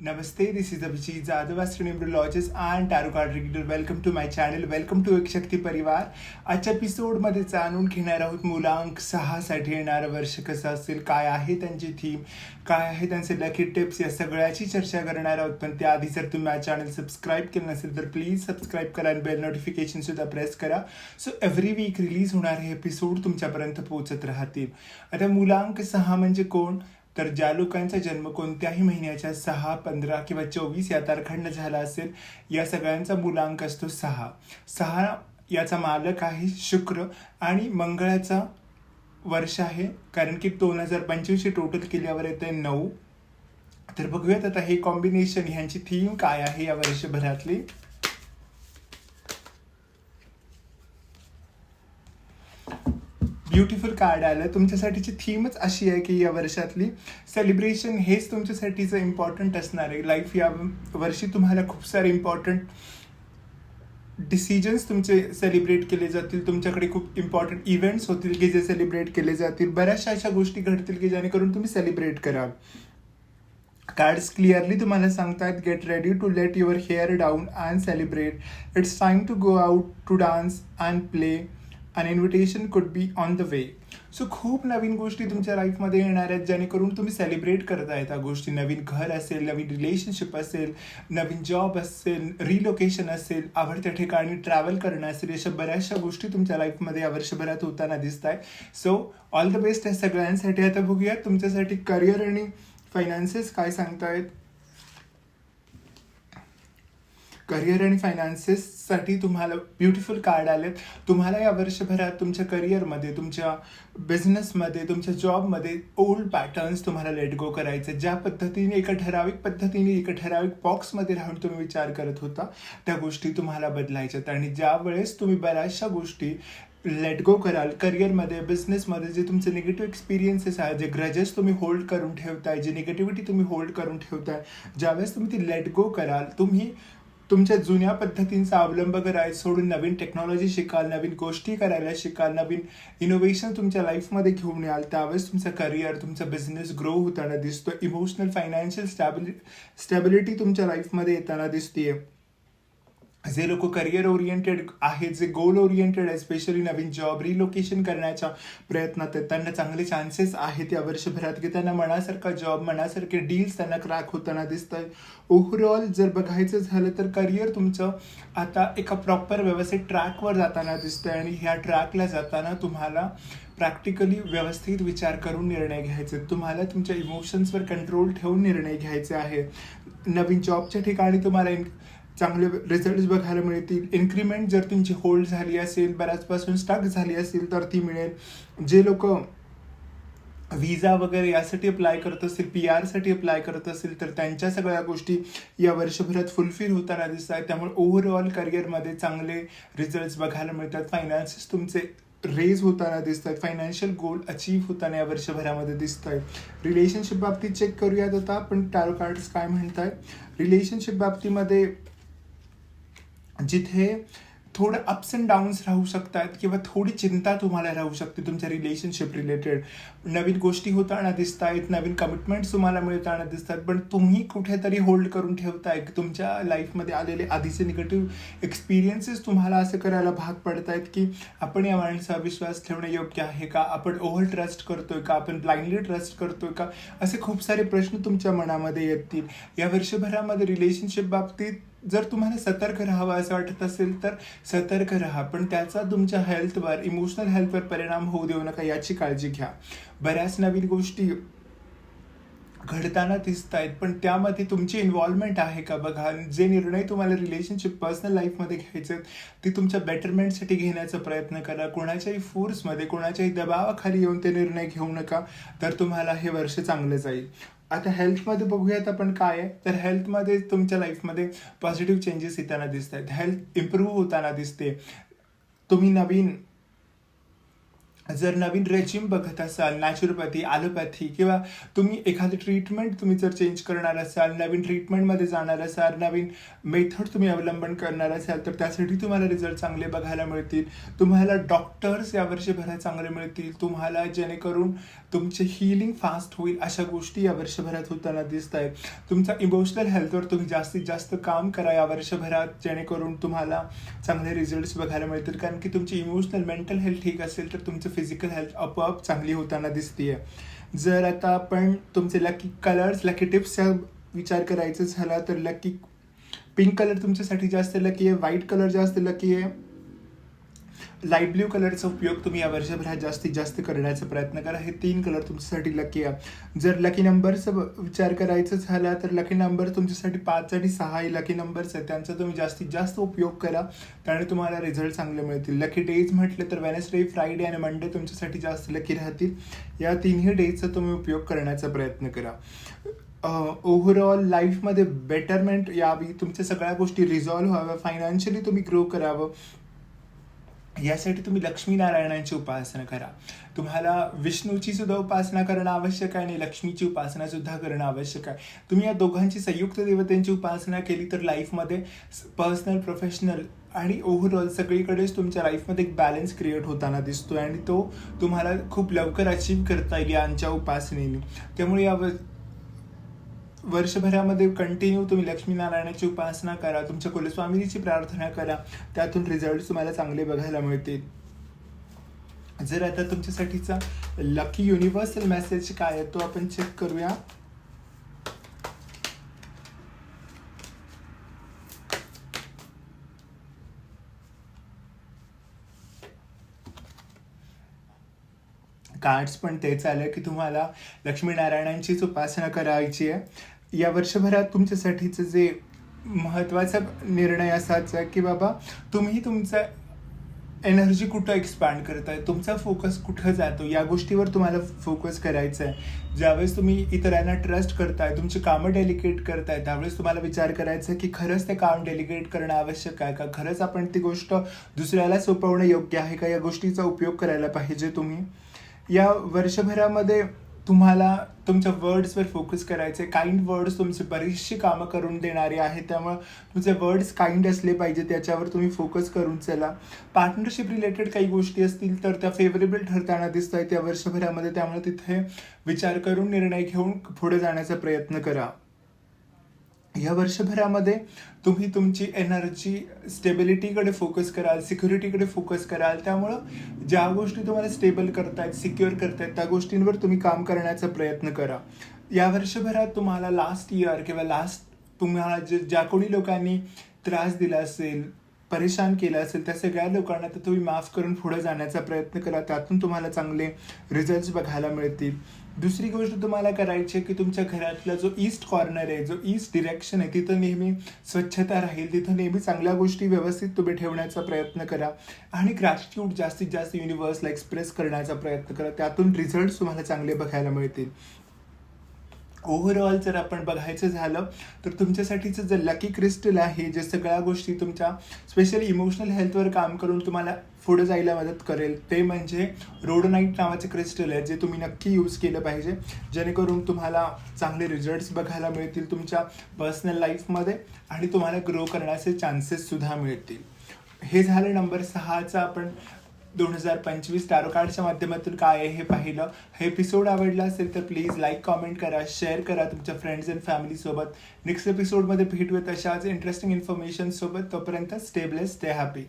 Namaste, this is Abhijit Jadhav, astronumerologist and tarot card reader. Welcome to my channel. Welcome to एक शक्ती परिवार. आजच्या एपिसोडमध्ये जाणून घेणार आहोत मुलांक सहासाठी येणारं वर्ष कसं असेल काय आहे त्यांची थीम काय आहे त्यांचे लकी टिप्स या सगळ्याची चर्चा करणार आहोत पण त्याआधी जर तुम्ही माझ्या चॅनल सबस्क्राईब केलं नसेल तर प्लीज सबस्क्राईब करा आणि बेल नोटिफिकेशन सुद्धा प्रेस करा सो एव्हरी वीक रिलीज होणारे एपिसोड तुमच्यापर्यंत पोहोचत राहतील आता मुलांक सहा म्हणजे कोण तर ज्या लोकांचा जन्म कोणत्याही महिन्याच्या सहा पंधरा किंवा चोवीस या तारखांना झाला असेल या सगळ्यांचा मुलांक असतो सहा. सहा याचा मालक आहे शुक्र आणि मंगळाचा वर्ष आहे कारण की दोन हजार पंचवीसशे टोटल केल्यावर येते नऊ. तर बघूयात आता हे कॉम्बिनेशन ह्यांची थीम काय आहे या वर्षभरातली. ब्युटिफुल कार्ड आलं. तुमच्यासाठीची थीमच अशी आहे की या वर्षातली सेलिब्रेशन हेच तुमच्यासाठीचं इम्पॉर्टंट असणार आहे. लाईफ या वर्षी तुम्हाला खूप सारे इम्पॉर्टंट डिसिजन्स तुमचे सेलिब्रेट केले जातील. तुमच्याकडे खूप इम्पॉर्टंट इव्हेंट्स होतील की जे सेलिब्रेट केले जातील. बऱ्याचशा अशा गोष्टी घडतील की जेणेकरून तुम्ही सेलिब्रेट कराल. कार्ड्स क्लिअरली तुम्हाला सांगतात get ready to let your hair down and celebrate it's time to go out to dance and play an invitation could be on the way so खूप नवीन गोष्टी तुमच्या लाईफमध्ये येणार आहेत जेणेकरून तुम्ही सेलिब्रेट करताय त्या गोष्टी. नवीन घर असेल नवीन रिलेशनशिप असेल नवीन जॉब असेल रिलोकेशन असेल आवडत्या ठिकाणी ट्रॅव्हल करणं असेल अशा बऱ्याचशा गोष्टी तुमच्या लाईफमध्ये या वर्षभरात होताना दिसत आहे सो ऑल द बेस्ट या सगळ्यांसाठी. आता बघूया तुमच्यासाठी करिअर आणि फायनान्सेस काय सांगतायत. करिअर आणि फायनान्सेससाठी तुम्हाला ब्युटिफुल कार्ड आलेत. तुम्हाला या वर्षभरात तुमच्या करिअरमध्ये तुमच्या बिझनेसमध्ये तुमच्या जॉबमध्ये ओल्ड पॅटर्न्स तुम्हाला लेट गो करायचे. ज्या पद्धतीने एका ठराविक पद्धतीने एका ठराविक बॉक्समध्ये राहून तुम्ही विचार करत होता त्या गोष्टी तुम्हाला बदलायच्यात. आणि ज्या वेळेस तुम्ही बऱ्याचशा गोष्टी लेट गो कराल करिअरमध्ये बिझनेसमध्ये जे तुमचे निगेटिव्ह एक्सपिरियन्सेस आहेत जे ग्रजेस तुम्ही होल्ड करून ठेवताय जी निगेटिव्हिटी तुम्ही होल्ड करून ठेवताय ज्यावेळेस तुम्ही ती लेट गो कराल तुम्ही तुमच्या जुन्या पद्धतींचा अवलंब करायला सोडून नवीन टेक्नॉलॉजी शिकाल नवीन गोष्टी करायला शिकाल नवीन इनोव्हेशन तुमच्या लाईफमध्ये घेऊन याल त्यावेळेस तुमचं करिअर तुमचा बिझनेस ग्रो होताना दिसतो इमोशनल फायनान्शियल स्टॅबिलि स्टॅबिलिटी तुमच्या लाईफमध्ये येताना दिसते जे लोक करिअर ओरिएंटेड आहेत जे गोल ओरिएंटेड आहे स्पेशली नवीन जॉब रिलोकेशन करण्याच्या प्रयत्नात आहेत. त्यांना चांगले चान्सेस आहेत. या वर्षभरात की त्यांना मनासारखा जॉब मनासारखे डील्स त्यांना क्रॅक होताना दिसत आहे ओव्हरऑल जर बघायचं झालं तर करिअर तुमचं आता एका प्रॉपर व्यवस्थित ट्रॅकवर जाताना दिसतंय आणि ह्या ट्रॅकला जाताना तुम्हाला प्रॅक्टिकली व्यवस्थित विचार करून निर्णय घ्यायचे. तुम्हाला तुमच्या इमोशन्सवर कंट्रोल ठेवून निर्णय घ्यायचे आहे. नवीन जॉबच्या ठिकाणी तुम्हाला चांगले रिझल्ट बघायला मिळतील. इन्क्रीमेंट जर तुमची होल्ड झाली असेल बऱ्याचपासून स्टक झाली असेल तर ती मिळेल. जे लोक विजा वगैरे यासाठी अप्लाय करत असतील पी आरसाठी अप्लाय करत असेल तर त्यांच्या सगळ्या गोष्टी या वर्षभरात फुलफिल होताना दिसत आहेत त्यामुळे ओव्हरऑल करिअरमध्ये चांगले रिझल्ट बघायला मिळतात. फायनान्सेस तुमचे रेज होताना दिसत आहेत फायनान्शियल गोल अचीव होताना या वर्षभरामध्ये दिसत आहेत रिलेशनशिप बाबतीत चेक करूयात आता पण टॅरो कार्ड्स काय म्हणत आहे रिलेशनशिप बाबतीमध्ये जिथे थोडं अप्स अँड डाऊन्स राहू शकतात किंवा थोडी चिंता तुम्हाला राहू शकते तुमच्या रिलेशनशिप रिलेटेड नवीन गोष्टी होताना दिसत आहेत नवीन कमिटमेंट्स तुम्हाला मिळताना दिसतात पण तुम्ही कुठेतरी होल्ड करून ठेवताय की तुमच्या लाईफमध्ये आलेले आधीचे निगेटिव्ह एक्सपिरियन्सेस तुम्हाला असं करायला भाग पडत आहेत की आपण या माणसावर विश्वास ठेवणं योग्य आहे का? आपण ओव्हर ट्रस्ट करतोय का? आपण ब्लाइंडली ट्रस्ट करतोय का? असे खूप सारे प्रश्न तुमच्या मनामध्ये येतील. या वर्षभरामध्ये रिलेशनशिप बाबतीत जर तुम्हाला सतर्क राहावं असं वाटत असेल तर सतर्क राहा पण त्याचा तुमच्या हेल्थवर इमोशनल हेल्थवर परिणाम होऊ देऊ नका याची काळजी घ्या. बऱ्याच नवीन गोष्टी घडताना दिसत आहेत पण त्यामध्ये तुमची इन्व्हॉल्वमेंट आहे का बघा? जे निर्णय तुम्हाला रिलेशनशिप पर्सनल लाईफमध्ये घ्यायचे आहेत ते तुमच्या बेटरमेंटसाठी घेण्याचा प्रयत्न करा. कोणाच्याही फोर्समध्ये कोणाच्याही दबावाखाली येऊन ते निर्णय घेऊ नका तर तुम्हाला हे वर्ष चांगलं जाईल. आता हेल्थमध्ये बघूयात आपण काय आहे. तर हेल्थमध्ये तुमच्या लाईफमध्ये पॉझिटिव्ह चेंजेस येताना दिसत आहेत हेल्थ इम्प्रूव्ह होताना दिसते. तुम्ही नवीन जर नवीन रेजिम बघत असाल नॅचरोपॅथी ॲलोपॅथी किंवा तुम्ही एखादी ट्रीटमेंट तुम्ही जर चेंज करणार असाल नवीन ट्रीटमेंटमध्ये जाणार असाल नवीन मेथड तुम्ही अवलंबन करणार असाल तर त्यासाठी तुम्हाला रिझल्ट चांगले बघायला मिळतील. तुम्हाला डॉक्टर्स या वर्षभरात चांगले मिळतील. तुम्हाला जेणेकरून तुमचे हिलिंग फास्ट होईल अशा गोष्टी या वर्षभरात होताना दिसत आहेत तुमचा इमोशनल हेल्थवर तुम्ही जास्तीत जास्त काम करा या वर्षभरात जेणेकरून तुम्हाला चांगले रिझल्ट्स बघायला मिळतील. कारण की तुमची इमोशनल मेंटल हेल्थ ठीक असेल तर तुमचं फिजिकल हेल्थ आपोआप चांगली होताना दिसतीये. जर आता आपण तुमचे लकी कलर्स लकी टिप्सचा विचार करायचा झाला तर लकी पिंक कलर तुमच्यासाठी जास्त लकी आहे व्हाईट कलर जास्त लकी आहे. लाइट ब्ल्यू कलरचा उपयोग तुम्ही या वर्षभरात जास्तीत जास्त करण्याचा प्रयत्न करा. हे तीन कलर तुमच्यासाठी लकी आहे. जर लकी नंबरचा विचार करायचा झाला तर लकी नंबर तुमच्यासाठी पाच आणि सहा हे लकी नंबर्स आहेत. त्यांचा तुम्ही जास्तीत जास्त उपयोग करा. त्याने तुम्हाला रिझल्ट चांगले मिळतील. लकी डेज म्हटलं तर वेनसडे फ्रायडे आणि मंडे तुमच्यासाठी जास्त लकी राहतील. या तिन्ही डेजचा तुम्ही उपयोग करण्याचा प्रयत्न करा. ओव्हरऑल लाईफमध्ये बेटरमेंट यावी. तुमच्या सगळ्या गोष्टी रिझॉल्व्ह व्हाव्या. फायनान्शियली तुम्ही ग्रो करावं. यासाठी तुम्ही लक्ष्मीनारायणांची उपासना करा. तुम्हाला विष्णूची सुद्धा उपासना करणं आवश्यक आहे आणि लक्ष्मीची उपासना सुद्धा करणं आवश्यक आहे. तुम्ही या दोघांची संयुक्त देवतेंची उपासना केली तर लाईफमध्ये पर्सनल प्रोफेशनल आणि ओव्हरऑल सगळीकडेच तुमच्या लाईफमध्ये एक बॅलन्स क्रिएट होताना दिसतोय आणि तो तुम्हाला खूप लवकर अचीव करता येईल यांच्या उपासनेने. त्यामुळे या वर्षभरामध्ये कंटिन्यू तुम्ही लक्ष्मीनारायणाची उपासना करा तुमच्या कुलस्वामिनीची प्रार्थना करा त्यातून रिझल्ट तुम्हाला चांगले बघायला मिळतील जर आता तुमच्यासाठीचा लकी युनिव्हर्सल मेसेज काय आहे तो आपण चेक करूया. कार्ड्स पण तेच आलं की तुम्हाला लक्ष्मीनारायणांचीच उपासना करायची आहे. या वर्षभरात तुमच्यासाठीचं जे महत्त्वाचा निर्णय असायचा आहे की बाबा तुम्ही तुमचा एनर्जी कुठं एक्सपांड करताय? तुमचा फोकस कुठं जातो? या गोष्टीवर तुम्हाला फोकस करायचा आहे ज्यावेळेस तुम्ही इतरांना ट्रस्ट करताय तुमची कामं डेलिकेट करताय त्यावेळेस तुम्हाला विचार करायचा की खरंच ते काम डेलिकेट करणं आवश्यक आहे का? खरंच आपण ती गोष्ट दुसऱ्याला सोपवणं योग्य आहे का? या गोष्टीचा उपयोग करायला पाहिजे तुम्ही. या वर्षभरामध्ये तुम्हाला तुमच्या वर्ड्सवर फोकस करायचे काइंड वर्ड्स तुमचे बरीचशी कामं करून देणारे आहेत. त्यामुळं तुमचे वर्ड्स काइंड असले पाहिजे त्याच्यावर तुम्ही फोकस करून चला. पार्टनरशिप रिलेटेड काही गोष्टी असतील तर त्या फेवरेबल ठरताना दिसत आहेत त्या वर्षभरामध्ये. त्यामुळे तिथे विचार करून निर्णय घेऊन पुढे जाण्याचा प्रयत्न करा. या वर्षभरामध्ये तुम्ही तुमची एनर्जी स्टेबिलिटीकडे फोकस कराल सिक्युरिटीकडे फोकस कराल. त्यामुळं ज्या गोष्टी तुम्हाला स्टेबल करतायत सिक्युअर करतायत त्या गोष्टींवर तुम्ही काम करण्याचा प्रयत्न करा. या वर्षभरात तुम्हाला लास्ट इयर किंवा लास्ट तुम्हाला जे ज्या कोणी लोकांनी त्रास दिला असेल परेशान केलं असेल त्या सगळ्या लोकांना तर तुम्ही माफ करून पुढे जाण्याचा प्रयत्न करा. त्यातून तुम्हाला चांगले रिझल्ट बघायला मिळतील. दुसरी गोष्ट तुम्हाला करायची आहे की तुमच्या घरातला जो ईस्ट कॉर्नर आहे जो ईस्ट डिरेक्शन आहे तिथं नेहमी स्वच्छता राहील तिथं नेहमी चांगल्या गोष्टी व्यवस्थित तुम्ही ठेवण्याचा प्रयत्न करा. आणि ग्रॅटिट्यूड जास्तीत जास्त युनिवर्सला एक्सप्रेस करण्याचा प्रयत्न करा. त्यातून रिझल्ट तुम्हाला चांगले बघायला मिळतील. ओव्हरऑल जर आपण बघायचं झालं तर तुमच्यासाठीचं जे लकी क्रिस्टल आहे जे सगळ्या गोष्टी तुमच्या स्पेशली इमोशनल हेल्थवर काम करून तुम्हाला पुढे जायला मदत करेल ते म्हणजे रोडोनाईट नावाचे क्रिस्टल आहे जे तुम्ही नक्की यूज केलं पाहिजे. जेणेकरून तुम्हाला चांगले रिझल्ट्स बघायला मिळतील तुमच्या पर्सनल लाईफमध्ये आणि तुम्हाला ग्रो करण्याचे चान्सेससुद्धा मिळतील. हे झालं नंबर सहाचा आपण दोन हजार पंचवीस टॅरो कार्डच्या माध्यमातून काय आहे हे पाहिलं. हे एपिसोड आवडला असेल तर प्लीज लाईक कॉमेंट करा शेअर करा तुमच्या फ्रेंड्स अँड फॅमिलीसोबत नेक्स्ट एपिसोडमध्ये भेटूयात अशाच इंटरेस्टिंग इन्फॉर्मेशनसोबत तोपर्यंत स्टेबलेस स्टे हॅपी